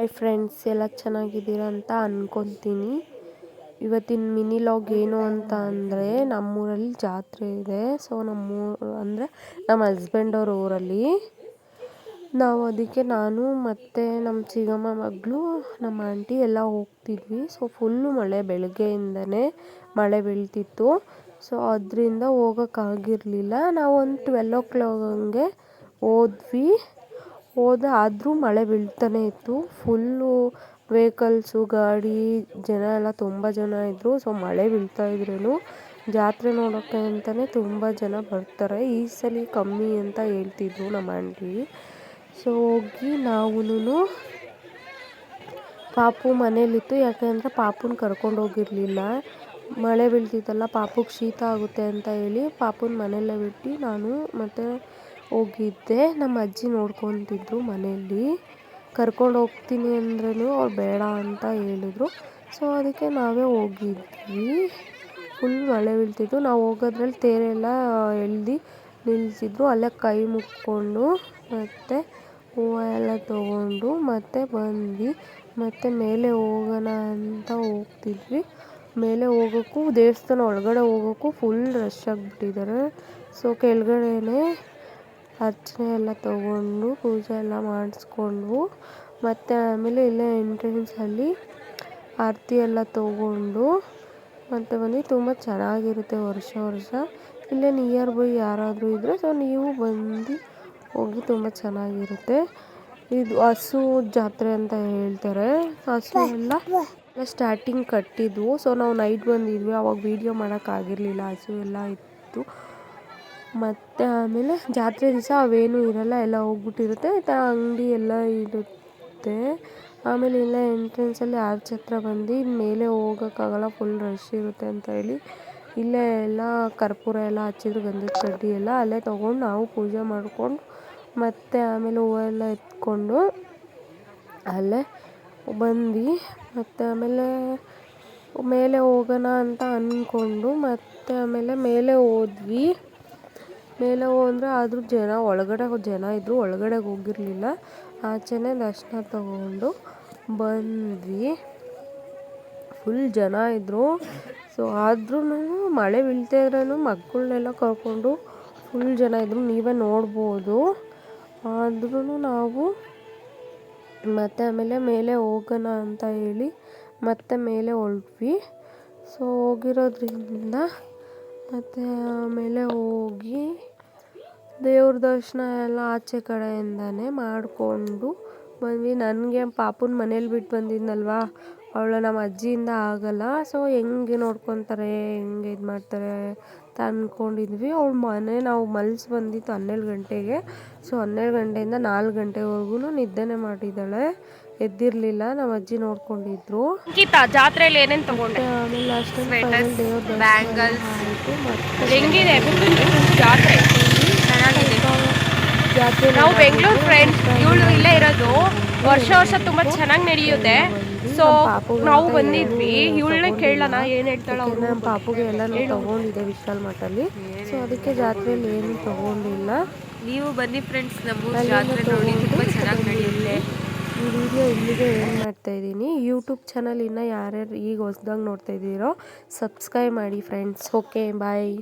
Hi friends ಎಲ್ಲ ಚೆನ್ನಾಗಿದ್ದೀರ ಅಂತ ಅನ್ಕೊಂತೀನಿ. ಇವತ್ತಿನ ಮಿನಿ ಲಾಗ್ ಏನು ಅಂತ ಅಂದರೆ ನಮ್ಮೂರಲ್ಲಿ ಜಾತ್ರೆ ಇದೆ. ಸೊ ನಮ್ಮೂರು ಅಂದರೆ ನಮ್ಮ ಹಸ್ಬೆಂಡ್ ಅವ್ರ ಊರಲ್ಲಿ. ನಾವು ಅದಕ್ಕೆ ನಾನು ಮತ್ತು ನಮ್ಮ ಚಿಗಮ್ಮ ಮಗಳು, ನಮ್ಮ ಆಂಟಿ ಎಲ್ಲ ಹೋಗ್ತಿದ್ವಿ. ಸೊ ಫುಲ್ಲು ಮಳೆ ಬೆಳಗ್ಗೆಯಿಂದನೇ ಮಳೆ ಬೀಳ್ತಿತ್ತು. ಸೊ ಅದರಿಂದ ಹೋಗೋಕ್ಕಾಗಿರಲಿಲ್ಲ. ನಾವು ಒಂದು ಟ್ವೆಲ್ ಓ ಕ್ಲಾಕ್ ಹಂಗೆ ಹೋದ್ವಿ. ಹೋದೆ ಆದರೂ ಮಳೆ ಬೀಳ್ತಾನೆ ಇತ್ತು. ಫುಲ್ಲು ವೆಹಿಕಲ್ಸು ಗಾಡಿ, ಜನ ಎಲ್ಲ ತುಂಬ ಜನ ಇದ್ದರು ಸೊ ಮಳೆ ಬೀಳ್ತಾ ಇದ್ರೂ ಜಾತ್ರೆ ನೋಡೋಕ್ಕೆ ಅಂತಲೇ ತುಂಬ ಜನ ಬರ್ತಾರೆ. ಈ ಸಲ ಕಮ್ಮಿ ಅಂತ ಹೇಳ್ತಿದ್ರು ನಮ್ಮ ಆಂಟಿ ಸೊ ಹೋಗಿ ನಾವೂ ಪಾಪು ಮನೇಲಿತ್ತು. ಯಾಕೆಂದರೆ ಪಾಪುನ ಕರ್ಕೊಂಡು ಹೋಗಿರಲಿಲ್ಲ. ಮಳೆ ಬೀಳ್ತಿತ್ತಲ್ಲ, ಪಾಪುಗೆ ಶೀತ ಆಗುತ್ತೆ ಅಂತ ಹೇಳಿ ಪಾಪುನ ಮನೆಯಲ್ಲೇ ಬಿಟ್ಟು ನಾನು ಮತ್ತು ಹೋಗಿದ್ದೆ. ನಮ್ಮ ಅಜ್ಜಿ ನೋಡ್ಕೊತಿದ್ರು ಮನೆಯಲ್ಲಿ. ಕರ್ಕೊಂಡು ಹೋಗ್ತೀನಿ ಅಂದ್ರೂ ಅವ್ರು ಬೇಡ ಅಂತ ಹೇಳಿದ್ರು. ಸೊ ಅದಕ್ಕೆ ನಾವೇ ಹೋಗಿದ್ವಿ. ಫುಲ್ ಮಳೆ ಬೀಳ್ತಿತ್ತು. ನಾವು ಹೋಗೋದ್ರಲ್ಲಿ ತೇರೆಲ್ಲ ಎಳ್ದು ನಿಲ್ಲಿಸಿದ್ರು ಅಲ್ಲೇ ಕೈ ಮುಕ್ಕೊಂಡು ಮತ್ತು ಹೂವು ಎಲ್ಲ ತೊಗೊಂಡು ಮತ್ತೆ ಬಂದ್ವಿ. ಮತ್ತು ಮೇಲೆ ಹೋಗೋಣ ಅಂತ ಹೋಗ್ತಿದ್ವಿ. ಮೇಲೆ ಹೋಗೋಕ್ಕೂ ದೇವಸ್ಥಾನ ಒಳಗಡೆ ಹೋಗೋಕ್ಕೂ ಫುಲ್ ರಶ್ ಆಗಿಬಿಟ್ಟಿದ್ದಾರೆ. ಸೊ ಕೆಳಗಡೆನೇ ಅರ್ಚನೆ ಎಲ್ಲ ತೊಗೊಂಡು ಪೂಜೆ ಎಲ್ಲ ಮಾಡಿಸ್ಕೊಂಡು ಮತ್ತು ಆಮೇಲೆ ಇಲ್ಲೇ ಎಂಟ್ರೆನ್ಸಲ್ಲಿ ಆರತಿ ಎಲ್ಲ ತೊಗೊಂಡು. ಮತ್ತು ಬಂದು ತುಂಬ ಚೆನ್ನಾಗಿರುತ್ತೆ ವರ್ಷ ವರ್ಷ. ಇಲ್ಲೇ ನಿಯರ್ ಬೈ ಯಾರಾದರೂ ಇದ್ದರೆ ಸೊ ನೀವು ಬಂದು ಹೋಗಿ ತುಂಬ ಚೆನ್ನಾಗಿರುತ್ತೆ. ಇದು ಹಸು ಜಾತ್ರೆ ಅಂತ ಹೇಳ್ತಾರೆ. ಹಸು ಎಲ್ಲ ಸ್ಟಾರ್ಟಿಂಗ್ ಕಟ್ಟಿದ್ವು. ಸೊ ನಾವು ನೈಟ್ ಬಂದಿದ್ವಿ. ಅವಾಗ ವೀಡಿಯೋ ಮಾಡೋಕ್ಕಾಗಿರಲಿಲ್ಲ ಹಸು ಎಲ್ಲ ಇತ್ತು. ಮತ್ತು ಆಮೇಲೆ ಜಾತ್ರೆ ದಿವಸ ಅವೇನೂ ಇರೋಲ್ಲ, ಎಲ್ಲ ಹೋಗ್ಬಿಟ್ಟಿರುತ್ತೆ. ಆ ಅಂಗಡಿ ಎಲ್ಲ ಇರುತ್ತೆ. ಆಮೇಲೆ ಇಲ್ಲ ಎಂಟ್ರೆನ್ಸಲ್ಲಿ ಆರ್ಚ್ ಹತ್ರ ಬಂದು ಮೇಲೆ ಹೋಗೋಕ್ಕಾಗಲ್ಲ ಫುಲ್ ರಶ್ ಇರುತ್ತೆ ಅಂತ ಹೇಳಿ. ಇಲ್ಲೇ ಎಲ್ಲ ಕರ್ಪೂರ ಎಲ್ಲ ಹಚ್ಚಿದ್ರು, ಗಂಧದ ಕಡ್ಡಿ ಎಲ್ಲ ಅಲ್ಲೇ ತೊಗೊಂಡು ನಾವು ಪೂಜೆ ಮಾಡಿಕೊಂಡು, ಮತ್ತು ಆಮೇಲೆ ಹೂವೆಲ್ಲ ಎತ್ಕೊಂಡು ಅಲ್ಲೇ ಬಂದು ಮತ್ತು ಆಮೇಲೆ ಮೇಲೆ ಹೋಗೋಣ ಅಂತ ಅಂದ್ಕೊಂಡು ಮತ್ತು ಆಮೇಲೆ ಮೇಲೆ ಹೋದ್ವಿ. ಮೇಲೆ ಹೋದ್ರೆ ಆದರೂ ಜನ, ಒಳಗಡೆ ಜನ ಇದ್ದರು ಒಳಗಡೆ ಹೋಗಿರಲಿಲ್ಲ. ಆಚೆನೇ ದರ್ಶನ ತಗೊಂಡು ಬಂದ್ವಿ. ಫುಲ್ ಜನ ಇದ್ದರು ಸೊ ಆದ್ರೂ ಮಳೆ ಬೀಳ್ತಾ ಇದ್ರೂ ಮಕ್ಕಳನ್ನೆಲ್ಲ ಕರ್ಕೊಂಡು ಫುಲ್ ಜನ ಇದ್ದರು ನೀವೇ ನೋಡ್ಬೋದು. ಆದ್ರೂ ನಾವು ಮತ್ತೆ ಆಮೇಲೆ ಮೇಲೆ ಹೋಗೋಣ ಅಂತ ಹೇಳಿ ಮತ್ತೆ ಮೇಲೆ ಹೊರಟ್ವಿ. ಸೊ ಹೋಗಿರೋದ್ರಿಂದ ಮತ್ತು ಆಮೇಲೆ ಹೋಗಿ ದೇವ್ರ ದರ್ಶನ ಎಲ್ಲ ಆಚೆ ಕಡೆಯಿಂದನೇ ಮಾಡಿಕೊಂಡು ಬಂದ್ವಿ. ನನಗೆ ಪಾಪುನ ಮನೇಲಿ ಬಿಟ್ಟು ಬಂದಿದ್ನಲ್ವ? ಅವಳು ನಮ್ಮ ಅಜ್ಜಿಯಿಂದ ಆಗಲ್ಲ. ಸೊ ಹೆಂಗೆ ನೋಡ್ಕೊತಾರೆ ಹೆಂಗೆ ಇದು ಮಾಡ್ತಾರೆ ಅಂತ ಅಂದ್ಕೊಂಡಿದ್ವಿ ಅವಳು ಮನೆ ನಾವು ಮಲ್ಸಿ ಬಂದಿತ್ತು ಹನ್ನೆರಡು ಗಂಟೆಗೆ. ಸೊ ಹನ್ನೆರಡು ಗಂಟೆಯಿಂದ ನಾಲ್ಕು ಗಂಟೆವರೆಗೂ ನಿದ್ದೆನೇ ಮಾಡಿದ್ದಾಳೆ. ಎದ್ದಿರಲಿಲ್ಲ. ನಮ್ಮ ಅಜ್ಜಿ ನೋಡ್ಕೊಂಡಿದ್ರು. ಜಾತ್ರೆಯಲ್ಲಿ ಏನೇನು ತಗೊಂಡೆ? ಆಮೇಲೆ ಅಷ್ಟೇ ಬ್ಯಾಂಗಲ್ಸ್ ದೇವ್ರ ಆಯಿತು ಮತ್ತು ಹೆಂಗಿದೆ? ಜಾತ್ರೆ? ನಾವು ಬೆಂಗಳೂರು ಫ್ರೆಂಡ್ಸ್ ಇವಳು ಇಲ್ಲೇ ಇರೋದು. ವರ್ಷ ವರ್ಷ ತುಂಬ ಚೆನ್ನಾಗಿ ನಡೆಯುತ್ತೆ. ಸೊ ನಾವು ಬಂದಿದ್ವಿ. ಇವಳನ್ನೇ ಕೇಳೋಣ ಏನು ಹೇಳ್ತಾಳೆ ನಮ್ಮ ಪಾಪುಗೆ ಎಲ್ಲ ತಗೊಂಡಿದೆ ವಿಶಾಲ್ ಮಠಲ್ಲಿ ಸೊ ಅದಕ್ಕೆ ಜಾತ್ರೆಯಲ್ಲಿ ಏನು ತಗೊಂಡಿಲ್ಲ. ನೀವು ಬನ್ನಿ ಫ್ರೆಂಡ್ಸ್ ನಮ್ಮ ಜಾತ್ರೆ ನೋಡಿ ತಗೊಂಡು ತುಂಬಾ ಚೆನ್ನಾಗಿ ನಡೆಯುತ್ತೆ. ಈ ವಿಡಿಯೋ ಇಲ್ಲಿಗೆ ಏನು ಮಾಡ್ತಾ ಇದ್ದೀನಿ. ಯೂಟ್ಯೂಬ್ ಚಾನಲ್ ಇನ್ನು ಯಾರ್ಯಾರು ಈಗ ಹೊಸ್ದಾಗ ನೋಡ್ತಾ ಇದ್ದೀರೋ ಸಬ್ಸ್ಕ್ರೈಬ್ ಮಾಡಿ ಫ್ರೆಂಡ್ಸ್ ಓಕೆ ಬಾಯ್